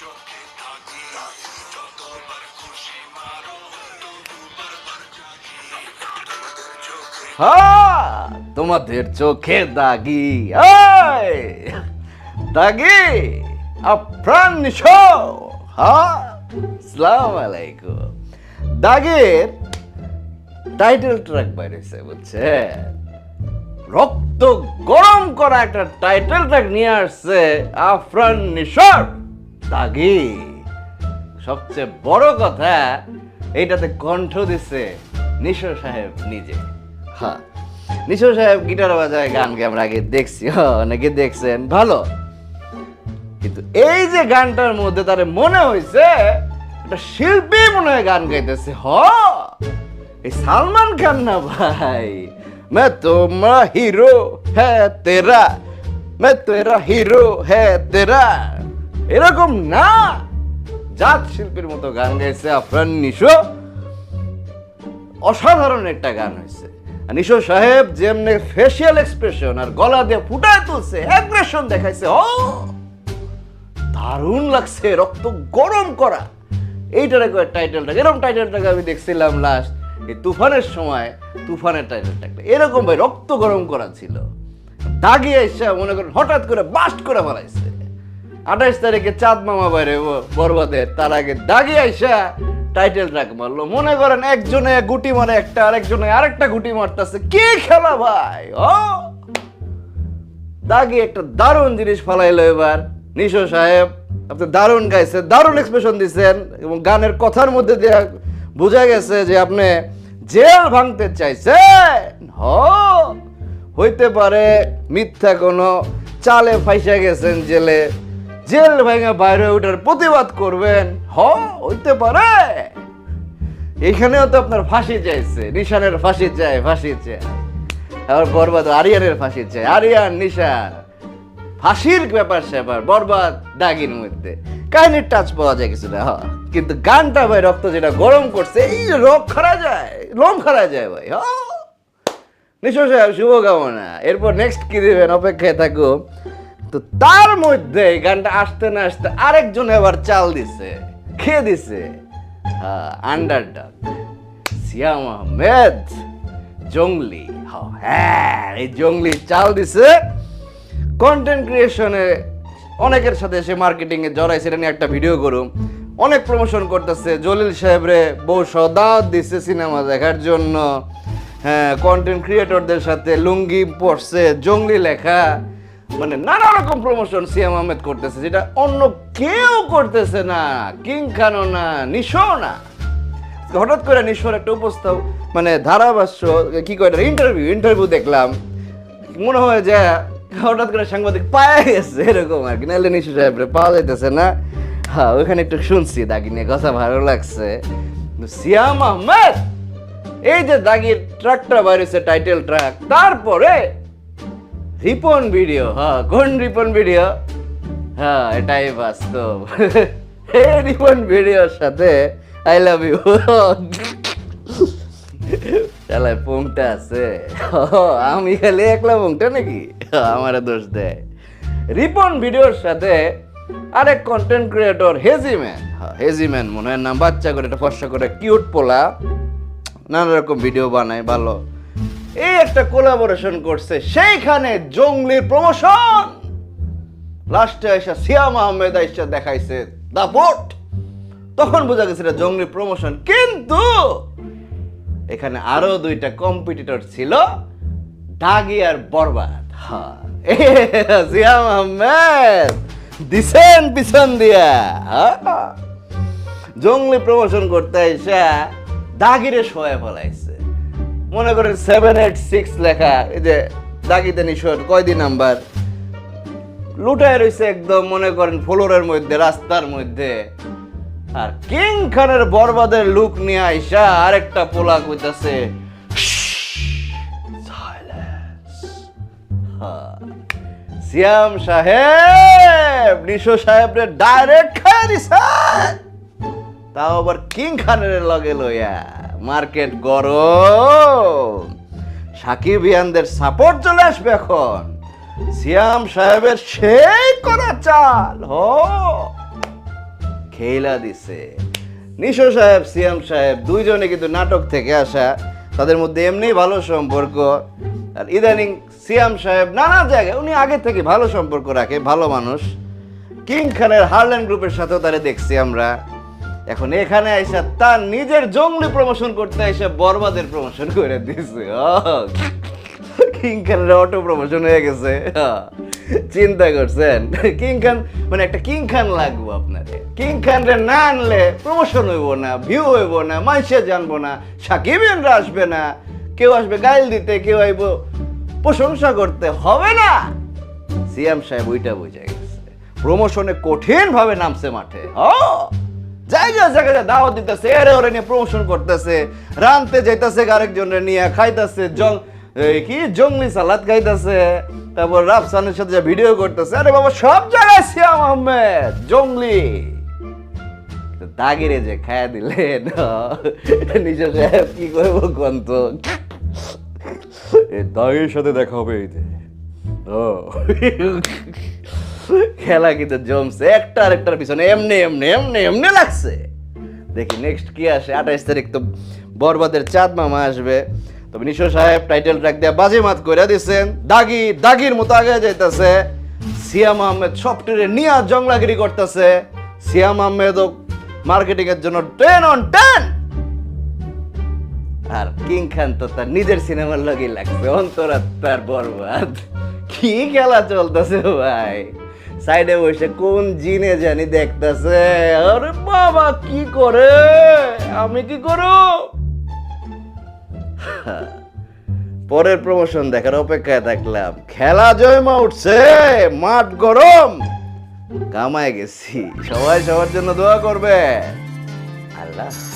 চোখে থাকি যতবার খুশি মারো ততবার তোমাদের চোখে দাগি দাগি দাগের টাইটেল ট্র্যাক বাইরেছে বুঝছে রক্ত গরম করা একটা টাইটেল ট্র্যাক নিয়ে আসছে আফরান নিশোর। দাগি সবচেয়ে বড় কথা এইটাতে কণ্ঠ দিচ্ছে নিশো সাহেব নিজে হ্যাঁ নিশো সাহেব গিটার বাজায় গান গে আমরা আগে দেখছি হ্যাঁ, অনেকে দেখছেন ভালো কিন্তু এই যে গানটার মধ্যে তার মনে হয়েছে একটা শিল্পী মনে হয় গান গাইতেছে হ এই সালমান খান না ভাই मैं तुम्हारा हीरो है तेरा मैं तेरा হিরো है तेरा এরকম না। জাত শিল্পীর মতো গান গাইছে আফরান নিশো। অসাধারণ একটা গান হয়েছে নিশো সাহেব যেমনি ফেসিয়াল এক্সপ্রেশন আর গলা দিয়ে ফুটায় তুলছে অ্যাগ্রেশন দেখাইছে, ও! দারুণ লাগছে, রক্ত গরম করা। এইটার একবার টাইটেলটা এরকম টাইটেলটাকে আমি দেখছিলাম লাস্ট এই তুফানের সময় তুফানের টাইটেলটা এরকম ভাই রক্ত গরম করা ছিল। দাগিয়ে এসে মনে করেন হঠাৎ করে বাস্ট করে ফেলাইছে আঠাইশ তারিখে চাঁদ মামা বাইরে ব- বরবাদের তার আগে দাগি আইসা টাইটেল ট্র্যাক মারলো। মনে করেন একজনে গুটি মারে একটা, আরেকজনে আরেকটা গুটি মারতেছে। কি খেলা ভাই, ও? দাগি একটা দারুণ জিনিস ফালাইলো এবার। নিশো সাহেব, আপনি দারুণ গাইছে, দারুণ এক্সপ্রেশন দিচ্ছেন এবং গানের কথার মধ্যে দিয়ে বোঝা গেছে যে আপনি জেল ভাঙতে চাইছেন। হ? হইতে পারে মিথ্যা কোনো চালে ফাইসা গেছেন জেলে। জেল ভাঙা বাইরে ওঠার প্রতিবাদ করবেন? হ, হইতে পারে। এখানেও তো আপনার ফাঁসি চাইছে, নিশানের ফাঁসি চাই ফাঁসি চাই। আবার বরবাদ, আরিয়ানের ফাঁসি চাই। আরিয়ান, নিশান। ফাঁসির ব্যাপার স্যাপার, বরবাদ, দাগির মধ্যে। কাহিনীর টাচ পাওয়া যায় কিছুটা হ। কিন্তু গানটা ভাই, রক্ত যেটা গরম করছে, এই রোগ খারা যায়, লোম খারা যায় ভাই, হ। নিশ্চয় সাহেব, শুভকামনা। এরপর নেক্সট কি দেবেন? অপেক্ষায় থাকো তো তার মধ্যে এই গানটা আসতে না আসতে আরেকজন এবার চাল দিছে, খেয়ে দিছে। আন্ডারডগ সিয়াম আহমেদ জঙ্গলি হ্যাঁ এই জঙ্গলি চাল দিছে। কন্টেন্ট ক্রিয়েশনে অনেকের সাথে সে মার্কেটিং এ জড়াই, সেটা নিয়ে একটা ভিডিও করুম। অনেক প্রমোশন করতেছে, জলিল সাহেবরে বউ সদাত দিচ্ছে সিনেমা দেখার জন্য। হ্যাঁ কন্টেন্ট ক্রিয়েটরদের সাথে লুঙ্গি পরছে, জঙ্গলি লেখা। মানে নানা রকম প্রমোশন সিয়াম আহমেদ করতেছে, যেটা অন্য কেউ করতেছে না। কিং খানও না নিশো না। হঠাৎ করে নিশোর একটা উপস্থাপ মানে ধারাভাষ্য, কি করে ইন্টারভিউ ইন্টারভিউ দেখলাম। মনে হয় যে হঠাৎ করে সাংবাদিক পায়ে গেছে, এরকম আর কি। নাহলে নিশু সাহেবরে পাওয়া যাইতেছে না। হ্যাঁ ওইখানে একটু শুনছি, দাগি নিয়ে কথা ভালো লাগছে। সিয়াম আহমেদ এই যে দাগির ট্রাকটা বাইরেছে টাইটেল ট্রাক তারপরে রিপন ভিডিও হ্যাঁ কোন রিপন ভিডিও? হ্যাঁ এটাই বাস্তব। এই রিপন ভিডিওর সাথে আই লাভ ইউ চালায় পোংটা আছে। আমি খালি একলা পোংটা নাকি? আমারে দোষ দেয়। রিপন ভিডিওর সাথে আরেক কন্টেন্ট ক্রিয়েটর হেজিম্যান হেজিম্যান মনে হয় নাম বাচ্চা করে, একটা ফর্সা করে কিউট পোলা। নানা রকম ভিডিও বানায়, ভালো। এই একটা কোলাবোরেশন করছে, সেইখানে জঙ্গলির প্রমোশন লাস্টে এসে সিয়াম আহমেদ এসে দেখাইছে দাপট তখন বোঝা গেছে এটা জঙ্গলি প্রমোশন কিন্তু এখানে আরও দুইটা কম্পিটিটর ছিল, দাগি আর বরবাদ। সিয়াম আহমেদ দিছেন পিছন দিয়া। জঙ্গলি প্রমোশন করতে এসে দাগিরে শোয়ে ফলাইছে। মনে করেন সেভেন এইট সিক্স লেখা, এই যে দাগিতে নিশোর কয়দিন নাম্বার? লুটায় রয়েছে একদম মনে করেন ফ্লোরের মধ্যে, রাস্তার মধ্যে। আর কিং খানের বরবাদের লুক নিয়ে আইসা আরেকটা পোলা কইতাছে সিয়াম সাহেব নিশো সাহেবরে ডাইরেক্ট খায় দিছেন তাও আবার কিং খানের লগে লইয়া মার্কেট গরম। সাকিব ইয়ানদের সাপোর্ট চলে আসবে এখন। সিয়াম সাহেবের সেই করা চাল, হ। খেলা দিছে। নিশো সাহেব, সিয়াম সাহেব দুইজনে কিন্তু নাটক থেকে আসা। তাদের মধ্যে এমনি ভালো সম্পর্ক। আর ইদানিং সিয়াম সাহেব নানা জায়গায়, উনি আগে থেকে ভালো সম্পর্ক রাখে, ভালো মানুষ। কিং খানের হারল্যান্ড গ্রুপের সাথেও তারা দেখছি আমরা। এখন এখানে আইসা তার নিজের জঙ্গলি প্রমোশন করতে এসে বরবাদের প্রমোশন করে দিছে। কিং খানের অটো প্রমোশন হয়ে গেছে। চিন্তা করছেন? কিং খান মানে একটা কিং খান লাগবো আপনারে কিং খান রে না আনলে প্রমোশন হইব না ভিউ হইব না মানুষে জানব না সাকিবিনরা আসবে না, কেউ আসবে গাইল দিতে, কেউ আইব প্রশংসা করতে, হবে না! সিএম সাহেব ওইটা বুঝে গেছে। প্রমোশনে কঠিন ভাবে নামছে মাঠে। ও জায়গা জায়গায়, দাওয়াত দিতেছে, এরে ওরে নিয়ে প্রমোশন করতেছে, রানতে যাইতেছে আরেকজনের নিয়ে খাইতেছে, জং কি? জঙ্গলি সালাদ খাইতেছে, তারপর রাফসানের সাথে ভিডিও করতেছে, আরে বাবা, সব জায়গায় সিয়াম আহমেদ জঙ্গলি দাগিরে যে খায়া দিলেন নিজের সাহেব, কি করব কন্ত দাগের সাথে দেখা হবে এই ও। খেলা কিন্তু জমছে একটা আরেকটার পিছনে, এমনি এমনি এমনি এমনি লাগছে। দেখি নেক্সট কি আসে? আঠাইশ তারিখ তো বরবাদের চাঁদ মামা আসবে। তবে নিশো সাহেব টাইটেল ট্র্যাক দিয়ে বাজি মাত করে দিচ্ছেন দাগি, দাগির মতো আগে যাইতেছে। সিয়াম আহমেদ সফটওয়্যারে নিয়ে জংলাগিরি করতেছে। সিয়াম আহমেদও মার্কেটিং এর জন্য টেন অন টেন আর কিং খান তো তার নিজের সিনেমার লগেই লাগছে অন্তরাত্মার বরবাদ। কি খেলা চলতেছে ভাই? সাইডে বসে কোন জিনে জানি দেখতেছে? আরে বাবা, কি করে? আমি কি করো? পরের প্রমোশন দেখার অপেক্ষায় থাকলাম। খেলা জয়মা উঠছে, মাঠ গরম। কামায় গেছি। সবাই সবার জন্য দোয়া করবে। আল্লাহ।